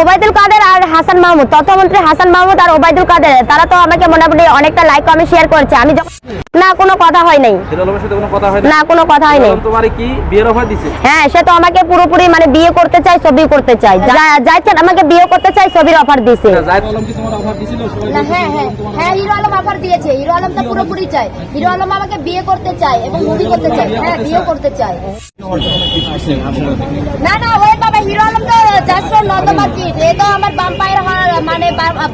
ওবায়দুল কাদের আর হাসান মাহমুদ। তথ্যমন্ত্রী হাসান মাহমুদ আর ওবায়দুল কাদের তারা তো আমাকে মোটামুটি অনেকটা লাইক কমে শেয়ার করেছে। আমি যখন না কোনো কথা হয় নাই। হিরো আলমের সাথে কোনো কথা হয় না কোনো কথা হয় নাই। তোমার কি বিয়ের অফার দিছে? হ্যাঁ সে তো আমাকে পুরোপুরি মানে বিয়ে করতে চাই ছবি করতে চাই যাইছেন আমাকে বিয়ে করতে চাই ছবির অফার দিছে। জাহিদ আলম কি তোমার অফার দিছিল? না হ্যাঁ হ্যাঁ। হ্যাঁ হিরো আলম অফার দিয়েছে। হিরো আলম তো পুরোপুরি চাই হিরো আলম আমাকে বিয়ে করতে চায় এবং মুভি করতে চায়। হ্যাঁ বিয়ে করতে চায়। না না ওই হিরো আলম তো জাস্ট নর্দমা কিট এ তো আমার বাম্পায়ার মানে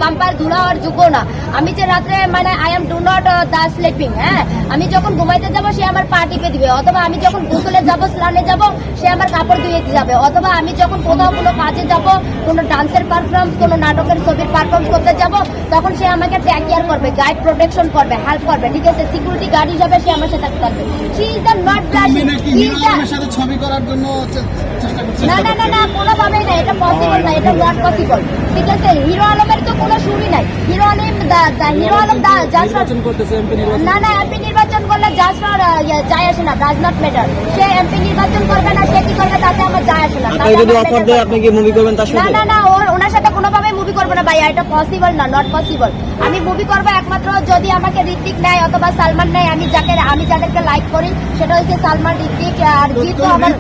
বাম্পায়ার ধুলা হওয়ার যোগ্য না। আমি যে রাত্রে মানে I am do not the sleeping হ্যাঁ? আমি যখন ঘুমাইতে যাব, সে আমার পা টিপে দিবে। অথবা আমি যখন গোসলে যাব, স্নানে যাব সে আমার কাপড় ধুয়ে যাবে। অথবা আমি যখন কোথাও কোনো কাজে যাব কোনো ডান্সের পারফরমেন্স কোনো নাটকের ছবির পারফরমেন্স করতে যাব তখন সে আমাকে টেক কেয়ার করবে গাইড প্রোটেকশন করবে হেল্প করবে ঠিক আছে? সিকিউরিটি গার্ড হিসাবে সে আমার সাথে থাকবে she is the not blushing ছবি করার জন্য না না না না কোনোভাবেই না এটা পসিবল না এটা নট পসিবল ঠিক আছে? হিরো আলমের তো কোনো শুরুই নাই। হিরো আলম হিরো আলম না না এমপি নির্বাচন করলে জাস্ট যায় আসে না ডাজ নট ম্যাটার সে এমপি নির্বাচন করবে না সে কি করবে তাতে আমার যায় আসে না। তাতে আমার matter করে না। আপনি কি মুভি করবেন তার না না না ওর ওনার সাথে কোনোভাবে মুভি করব না ভাই এটা পসিবল না নট পসিবল আমি মুভি করব একমাত্র যদি আমাকে ঋত্বিক নেয় অথবা সালমান নেয় আমি যাকে আমি যাদেরকে লাইক করি সেটা হচ্ছে সালমান ঋত্বিক আর জিৎ তো আমার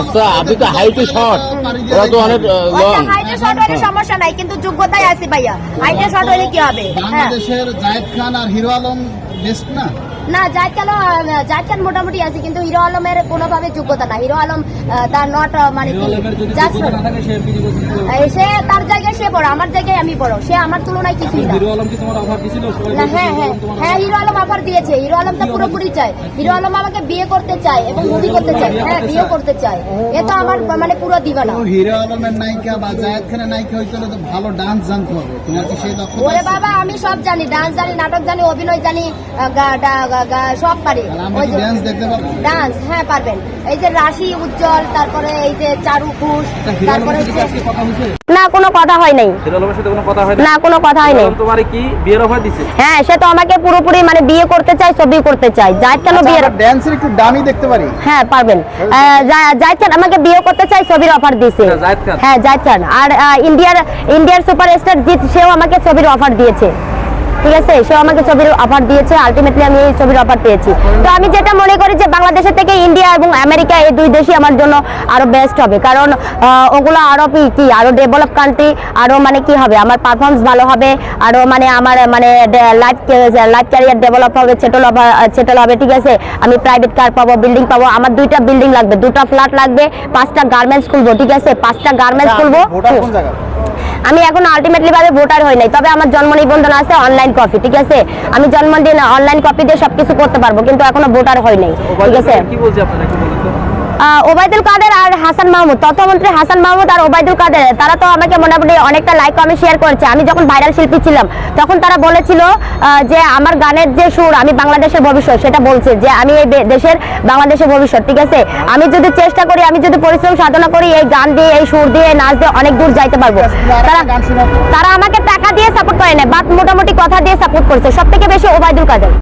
আচ্ছা, আপনি তো। পাড়ি দিয়ে ওরা তো অনেক লং শর্ট হলে সমস্যা নাই কিন্তু যোগ্যতায় আছি ভাইয়া। হাইটে শর্ট হলে কি হবে? হ্যাঁ। বাংলাদেশের জায়েদ খান আর হিরো আলম বেস্ট না? না জাহিদ খান জাহিদ খান মোটামুটি আছে কিন্তু হিরো আলমের কোনোভাবে যোগ্যতা না হিরো আলম তার নট মানে না সে তার জায়গায় সে বড় আমার জায়গায় আমি বড় সে আমার তুলনায় কিছুই না। না হ্যাঁ হ্যাঁ। হ্যাঁ হিরো আলম অফার দিয়েছে। হিরো আলম তো পুরোপুরি চায়। হিরো আলম আমাকে বিয়ে করতে চায় এবং মুভি করতে চায়। হ্যাঁ বিয়ে করতে চায়। এ তো আমার মানে পুরো দিবানা। তো হিরো আলমের নায়িকা বা জায়েদ খানের নায়িকা হইতে হলে তো ভালো ডান্স জানতে হবে। তোমার কি সেই দক্ষতা ওরে বাবা আমি সব জানি। ডান্স জানি নাটক জানি অভিনয় জানি। সব পারি। ডান্স দেখতে পাবো? ডান্স হ্যাঁ পারবেন। এই যে রাশি উজ্জ্বল তারপরে এই যে চারু ঘোষ তারপরে না কোনো কথা হয় নাই। হিরো আলমের সাথে কোনো কথা হয় না কোনো কথা হয় নাই তোমার কি বিয়ের অফার দিছে? হ্যাঁ সে তো আমাকে পুরোপুরি মানে বিয়ে করতে চাই ছবি করতে চাই যাই কেন আচ্ছা, বিয়ে ড্যান্সের একটু দামি দেখতে পারি। হ্যাঁ পারবেন। যাই খান আমাকে বিয়ে করতে চাই ছবির অফার দিয়েছে আচ্ছা। হ্যাঁ জাহিদ খান আর আহ, ইন্ডিয়ার ইন্ডিয়ার সুপারস্টার জিৎ সেও আমাকে ছবির অফার দিয়েছে। ঠিক আছে? সেও আমাকে ছবির অফার দিয়েছে। আলটিমেটলি আমি এই ছবির অফার পেয়েছি। তো আমি যেটা মনে করি যে বাংলাদেশের থেকে ইন্ডিয়া এবং আমেরিকা এই দুই দেশই আমার জন্য আরও বেস্ট হবে। কারণ ওগুলো আরও কি কি আরও ডেভেলপ কান্ট্রি আরও মানে কি হবে? আমার পারফরমেন্স ভালো হবে আরও মানে আমার মানে লাইফ লাইফ ক্যারিয়ার ডেভেলপ হবে সেটেল সেটেল হবে ঠিক আছে? আমি প্রাইভেট কার পাবো বিল্ডিং পাবো আমার দুইটা বিল্ডিং লাগবে। দুটা ফ্ল্যাট লাগবে পাঁচটা গার্মেন্টস খুলবো ঠিক আছে? পাঁচটা গার্মেন্টস খুলবো। আমি এখন আলটিমেটলি ভাবে ভোটার হই নাই তবে আমার জন্ম নিবন্ধন আছে অনলাইন কপি ঠিক আছে? আমি জন্মদিন অনলাইন কপি দিয়ে সবকিছু করতে পারব কিন্তু এখনও ভোটার হই নাই ঠিক আছে? কি বলছে আপনারা একটু বলেন ওবায়দুল কাদের আর হাসান মাহমুদ তথ্যমন্ত্রী হাসান মাহমুদ আর ওবায়দুল কাদের তারা তো আমাকে মোটামুটি অনেকটা লাইক কমে শেয়ার করেছে। আমি যখন ভাইরাল শিল্পী ছিলাম তখন তারা বলেছিল যে আমার গানের যে সুর আমি বাংলাদেশের ভবিষ্যৎ সেটা বলছে যে আমি এই দেশের বাংলাদেশের ভবিষ্যৎ ঠিক আছে? আমি যদি চেষ্টা করি আমি যদি পরিশ্রম সাধনা করি এই গান দিয়ে এই সুর দিয়ে নাচ দিয়ে অনেক দূর যাইতে পারব। তারা তারা আমাকে টাকা দিয়ে সাপোর্ট করে না বাট মোটামুটি কথা দিয়ে সাপোর্ট করছে। সব থেকে বেশি ওবায়দুল কাদের।